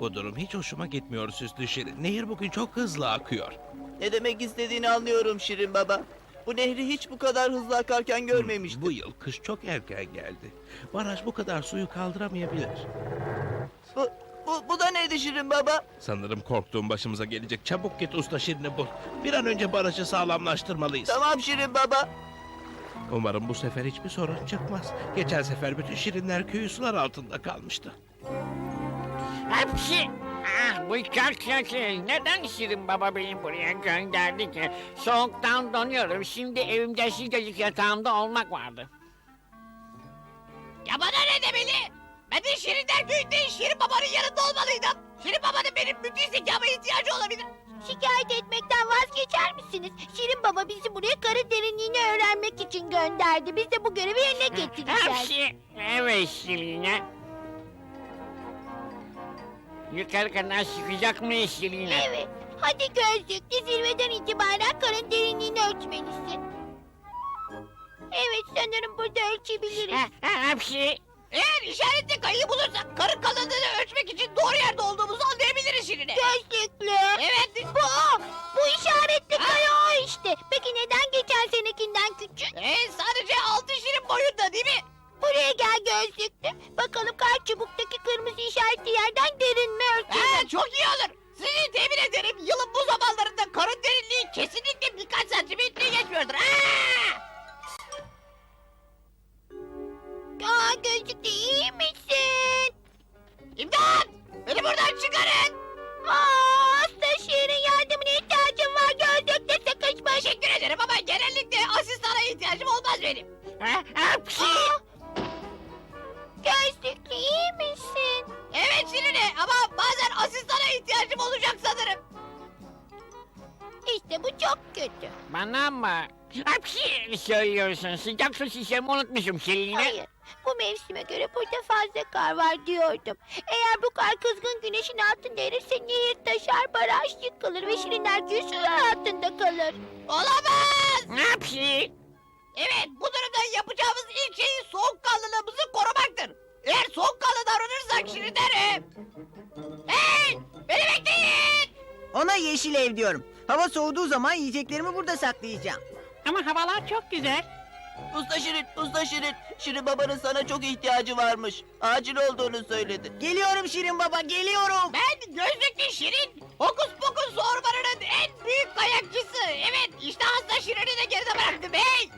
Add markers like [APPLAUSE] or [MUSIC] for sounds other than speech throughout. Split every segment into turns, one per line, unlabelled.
Bu durum hiç hoşuma gitmiyor süslü şirin. Nehir bugün çok hızlı akıyor.
Ne demek istediğini anlıyorum Şirin Baba. Bu nehri hiç bu kadar hızlı akarken görmemiştim.
Bu yıl kış çok erken geldi. Baraj bu kadar suyu kaldıramayabilir.
Bu, bu, bu da neydi Şirin Baba?
Sanırım korktuğum başımıza gelecek. Çabuk git usta şirini bul. Bir an önce barajı sağlamlaştırmalıyız.
Tamam Şirin Baba.
Umarım bu sefer hiçbir sorun çıkmaz. Geçen sefer bütün şirinler köyü sular altında kalmıştı.
Hepsi. Ah bu çok kötü. Neden Şirin Baba beni buraya gönderdi ki? Soğuktan donuyorum. Şimdi evimde sıcacık yatağımda olmak vardı.
Ya bana ne demeli? Ben de Şirinler köyünde Şirin babanın yanında olmalıydım. Şirin babanın benim müthiş zekama ihtiyacı olabilir.
Şikayet etmekten vazgeçer misiniz? Şirin Baba bizi buraya karın derinliğini öğrenmek için gönderdi. Biz de bu görevi yerine getireceğiz.
Hepsi. Evet Şirine. Yukarı kadar çıkacak mıyız Şirine?
Evet. Hadi gözlüklü zirveden itibaren karın derinliğini ölçmelisin. Evet sanırım burada ölçebiliriz.
Ha, ha, Hepsi.
Eğer işaretli kayıyı bulursak karın kalınlığını ölçmek için doğru yerde olduğumuzu anlayabiliriz Şirin'e.
Gözlüklü.
Evet.
Bu o. Bu işaretli kaya o işte. Peki neden geçen senekinden küçük?
Ee, sadece altı Şirin boyunda değil mi?
Buraya gel gözlüklü. Bakalım kar çubuktaki kırmızı işaretli yerden derin mi ölçelim?
Ha, çok iyi olur. Sizi temin ederim yılın bu zamanlarında karın derinliği kesinlikle birkaç santimetre geçmiyordur. Aa!
Aa gözlüklü iyi misin?
İmdat! Beni buradan çıkarın.
Aa, hasta şiirin yardımına ihtiyacım var. Gözlükle sıkışmış.
Teşekkür ederim ama genellikle asistana ihtiyacım olmaz benim.
Ha, Hepsi.
Aa, iyi misin?
Evet Şirine ama bazen asistana ihtiyacım olacak sanırım.
İşte bu çok kötü.
Bana mı? Hepsi söylüyorsun. Sıcak su şişemi unutmuşum Şirine.
Hayır. Bu mevsime göre burada fazla kar var diyordum. Eğer bu kar kızgın güneşin altında erirse nehir taşar, baraj yıkılır ve şirinler köyü sular altında kalır.
Olamaz!
Hepsi.
Evet bu durumda yapacağımız ilk şey soğukkanlılığımızı korumaktır. Eğer soğukkanlı davranırsak Şirinler... e, Hey! Beni bekleyin!
Ona yeşil ev diyorum. Hava soğuduğu zaman yiyeceklerimi burada saklayacağım.
Ama havalar çok güzel.
Usta Şirin, Usta Şirin. Şirin Baba'nın sana çok ihtiyacı varmış. Acil olduğunu söyledi.
Geliyorum Şirin Baba, geliyorum.
Ben gözlüklü Şirin. Hokus pokus ormanının en büyük kayakçısı. Evet işte hasta Şirin'i de geride bıraktım. Hey!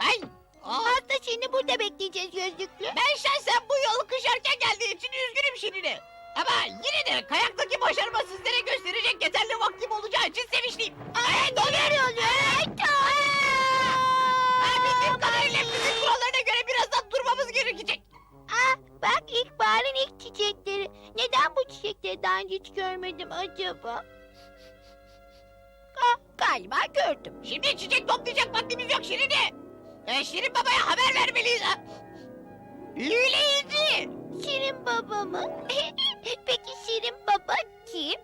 Ay! Aa,
Hasta şirini burada bekleyeceğiz gözlüklü.
ben şahsen bu yol kış erken geldiği için üzgünüm Şirin'e. Ama yine de kayaktaki başarımı sizlere gösterecek yeterli vaktim olacağı için sevinçliyim. Ay,
oluyor? Ay,
Ben bildiğim kadarıyla fizik kurallarına göre birazdan durmamız gerekecek.
Ah, bak ilkbaharın ilk çiçekleri. Neden bu çiçekleri daha önce hiç görmedim acaba? Ah, galiba gördüm.
Şimdi çiçek toplayacak vaktimiz yok Şirin'e. Ee, Şirin babaya haber vermeliyiz. ha. Büyüleyici.
Şirin baba mı? Peki Şirin baba kim?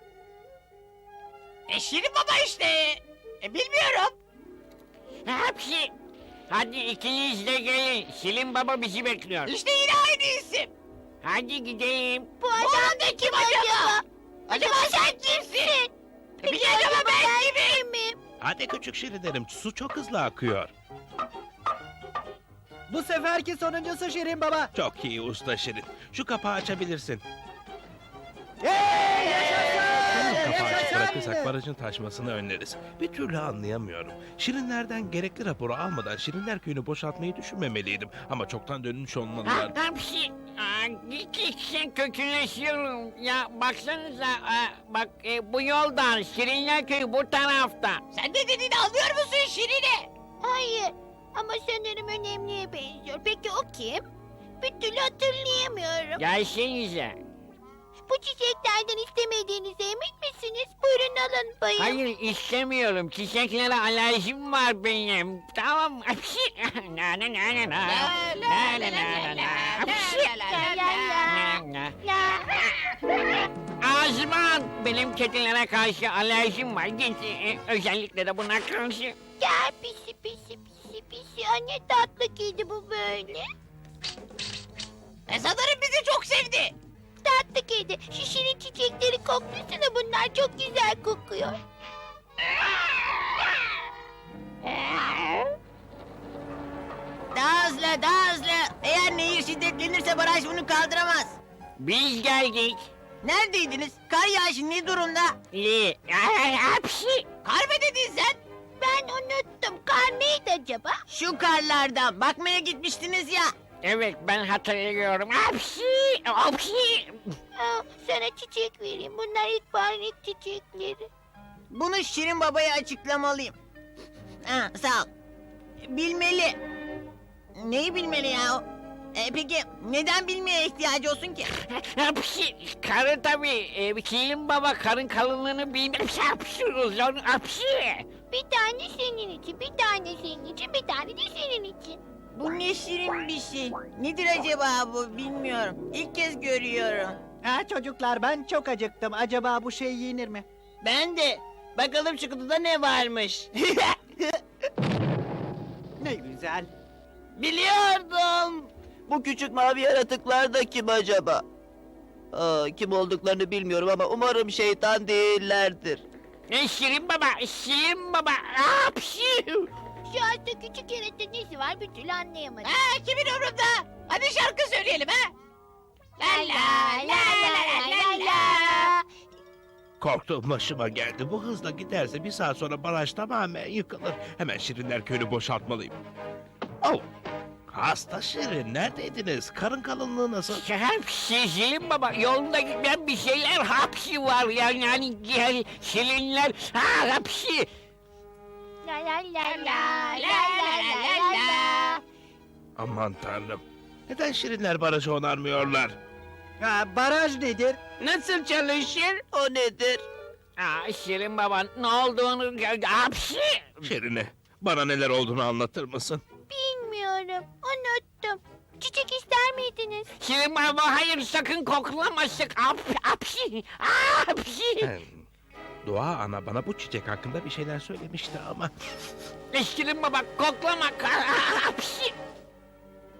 E, Şirin baba işte. E, bilmiyorum.
Hepsi. Hadi ikiniz de gelin. Şirin Baba bizi bekliyor.
İşte yine aynı isim.
Hadi gidelim.
Bu
Bu
adam
da kim acaba? Acaba sen kimsin? E, bir acaba ben kimim?
kimim?
Hadi küçük şirinlerim su çok hızlı akıyor.
Bu seferki sonuncusu Şirin Baba.
Çok iyi usta şirin. Şu kapağı açabilirsin. Kapağı açık bırakırsak barajın taşmasını önleriz. Bir türlü anlayamıyorum. Şirinlerden gerekli raporu almadan Şirinler köyünü boşaltmayı düşünmemeliydim. Ama çoktan dönmüş olmalılar.
hepsi. Aa, Gittikçe kötüleşiyorum. Ya baksanıza. aa, bak e, bu yoldan Şirinler Köyü bu tarafta.
Sen ne dediğini anlıyor musun Şirin'e?
Hayır ama sanırım önemliye benziyor. Peki o kim? Bir türlü hatırlayamıyorum.
Gelsenize.
Bu çiçeklerden istemediğinize emin misiniz? Buyurun alın bayım.
Hayır istemiyorum. Çiçeklere alerjim var benim. Tamam. Hepsi. Na na na na na. Na na na na na. Hepsi.
La la la.
Na. Azman. Benim kedilere karşı alerjim var. Git, e, özellikle de buna karşı.
Gel pisi pisi pisi pisi. Anne tatlı kedi bu böyle.
E, sanırım bizi çok sevdi.
Kedi. Şu şirin çiçekleri koklasana bunlar çok güzel kokuyor.
Daha hızlı, daha hızlı. Eğer nehir şiddetlenirse baraj bunu kaldıramaz.
Biz geldik.
Neredeydiniz? Kar yağışı ne durumda?
İyi. Ay, hapsi.
Kar mı dedin sen?
Ben unuttum. Kar neydi acaba?
Şu karlardan bakmaya gitmiştiniz ya.
Evet ben hatırlıyorum. Hapsi. Hapsi.
Aa, sana çiçek vereyim. Bunlar ilkbaharın ilk çiçekleri.
Bunu Şirin Baba'ya açıklamalıyım. Ha, sağ ol. Bilmeli. Neyi bilmeli ya? E, peki neden bilmeye ihtiyacı olsun ki?
Hapsi. Karı tabii. E, Şirin baba karın kalınlığını bilmez. Hapsi uzun. Hapsi.
Bir tane senin için, bir tane senin için, bir tane de senin için.
Bu ne şirin bir şey. Nedir acaba bu bilmiyorum. İlk kez görüyorum.
Ha çocuklar ben çok acıktım. Acaba bu şey yenir mi?
Ben de. Bakalım şu kutuda ne varmış. [LAUGHS]
Ne güzel.
Biliyordum. Bu küçük mavi yaratıklar da kim acaba? Aa, kim olduklarını bilmiyorum ama umarım şeytan değillerdir.
E, Şirin baba. Şirin baba. Hapsi.
Şu hasta küçük yaratığın nesi var bir türlü anlayamadım.
Ha kimin umrunda? Hadi şarkı söyleyelim ha.
La la la la la la la.
Korktuğum başıma geldi. Bu hızla giderse bir saat sonra baraj tamamen yıkılır. Hemen Şirinler köyünü boşaltmalıyım. Oh! Hasta Şirin neredeydiniz? Karın kalınlığı nasıl?
Hapsi Şirin baba. Yolunda gitmeyen bir şeyler hapsi var. Yani, yani, yani Şirinler. Ha hapsi.
La la la la la la la la.
Aman tanrım. Neden Şirinler barajı onarmıyorlar?
Ha, baraj nedir?
Nasıl çalışır? O nedir?
Aa, Şirin baba ne olduğunu hapsi.
Şirine, bana neler olduğunu anlatır mısın?
Bilmiyorum. Unuttum. Çiçek ister miydiniz?
Şirin baba hayır sakın koklamasın. Hap, hapsi. Aa, hapsi.
Hem, Doğa ana bana bu çiçek hakkında bir şeyler söylemişti ama...
Şirin baba koklama. Aa, [LAUGHS] Hapsi.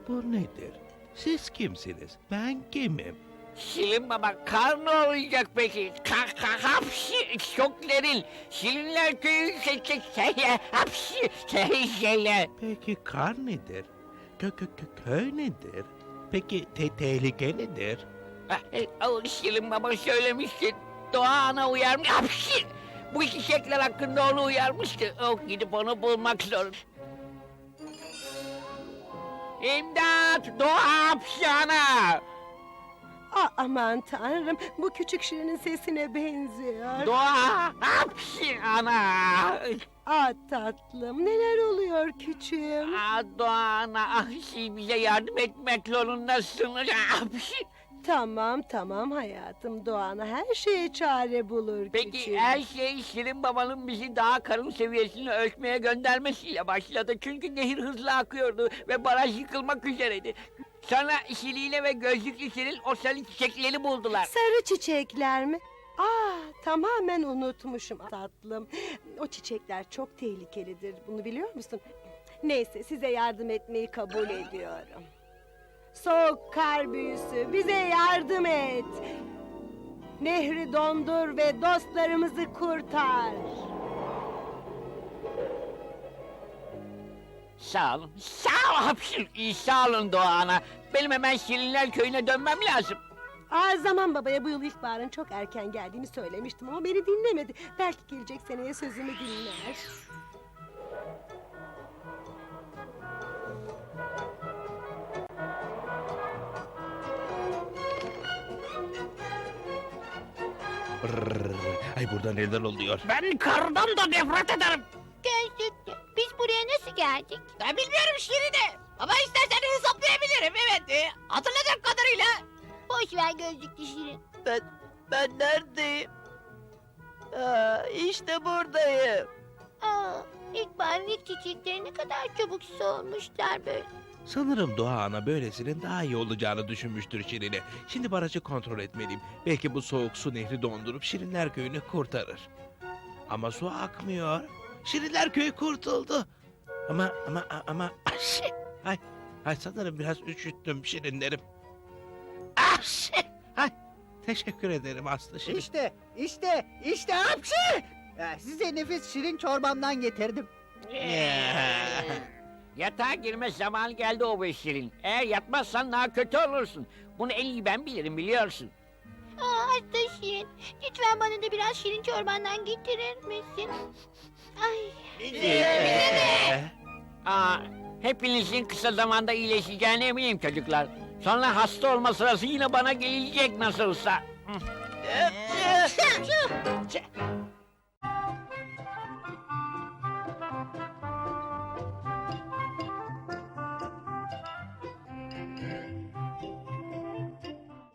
Bu nedir? Siz kimsiniz? Ben kimim?
Şirin baba kar ne olacak peki? Hapsi çok derin. Şirinler köyü şey şey şey hapsi şey şeyler.
Peki kar nedir? Kö kö kö köy nedir? Peki te tehlike nedir?
Ah, e, Şirin baba söylemişti. Doğa ana uyarmış. Hapsi. Bu çiçekler hakkında onu uyarmıştı. O gidip onu bulmak zorunda. İmdat! Doğa hapsi ana!
Aa, aman tanrım bu küçük şirinin sesine benziyor.
Doğa hapsi ana!
Aa tatlım neler oluyor küçüğüm?
Aa, Doğa ana, ah, siz bize yardım etmek zorundasınız. Hapsi.
Tamam tamam hayatım Doğan'a her şeye çare bulur
Peki
küçüğüm.
her şey Şirin babanın bizi daha karın seviyesini ölçmeye göndermesiyle başladı. Çünkü nehir hızla akıyordu ve baraj yıkılmak üzereydi. Sonra Şirin'e ve gözlüklü Şirin o sarı çiçekleri buldular.
Sarı çiçekler mi? Aa tamamen unutmuşum tatlım. O çiçekler çok tehlikelidir bunu biliyor musun? Neyse size yardım etmeyi kabul ediyorum. Soğuk kar büyüsü bize yardım et. Nehri dondur ve dostlarımızı kurtar.
Sağ olun. Sağ ol hapşır. İyi, Sağ olun Doğa ana. Benim hemen Şirinler köyüne dönmem lazım.
Aa, zaman babaya bu yıl ilkbaharın çok erken geldiğini söylemiştim ama beni dinlemedi. Belki gelecek seneye sözümü dinler.
Ay burada neler oluyor?
Ben kardan da nefret ederim.
Gözlüklü. Biz buraya nasıl geldik?
Ben bilmiyorum Şirin'i. Ama istersen hesaplayabilirim evet. E, hatırladığım kadarıyla.
Boş ver gözlüklü şirin.
Ben, ben neredeyim? Aa, işte buradayım.
Aa, ilkbaharın ilk çiçekleri ne kadar çabuk solmuşlar böyle.
Sanırım Doğa ana böylesinin daha iyi olacağını düşünmüştür Şirin'e. Şimdi barajı kontrol etmeliyim. Belki bu soğuk su nehri dondurup Şirinler köyünü kurtarır. Ama su akmıyor. Şirinler köyü kurtuldu. Ama ama ama ah, şey. Ay, ay sanırım biraz üşüttüm Şirinlerim. Ah, şey. Ay, Teşekkür ederim Aslı Şirin.
İşte, işte, işte! Ee, Size nefis şirin çorbamdan getirdim.
Yatağa girme zamanı geldi o Şirin. Eğer yatmazsan daha kötü olursun. Bunu en iyi ben bilirim biliyorsun.
Aa, hasta Şirin. Lütfen bana da biraz şirin çorbandan getirir misin? Ay.
Ee,
Aa, hepinizin kısa zamanda iyileşeceğine eminim çocuklar. Sonra hasta olma sırası yine bana gelecek nasılsa. Hı.
Ee,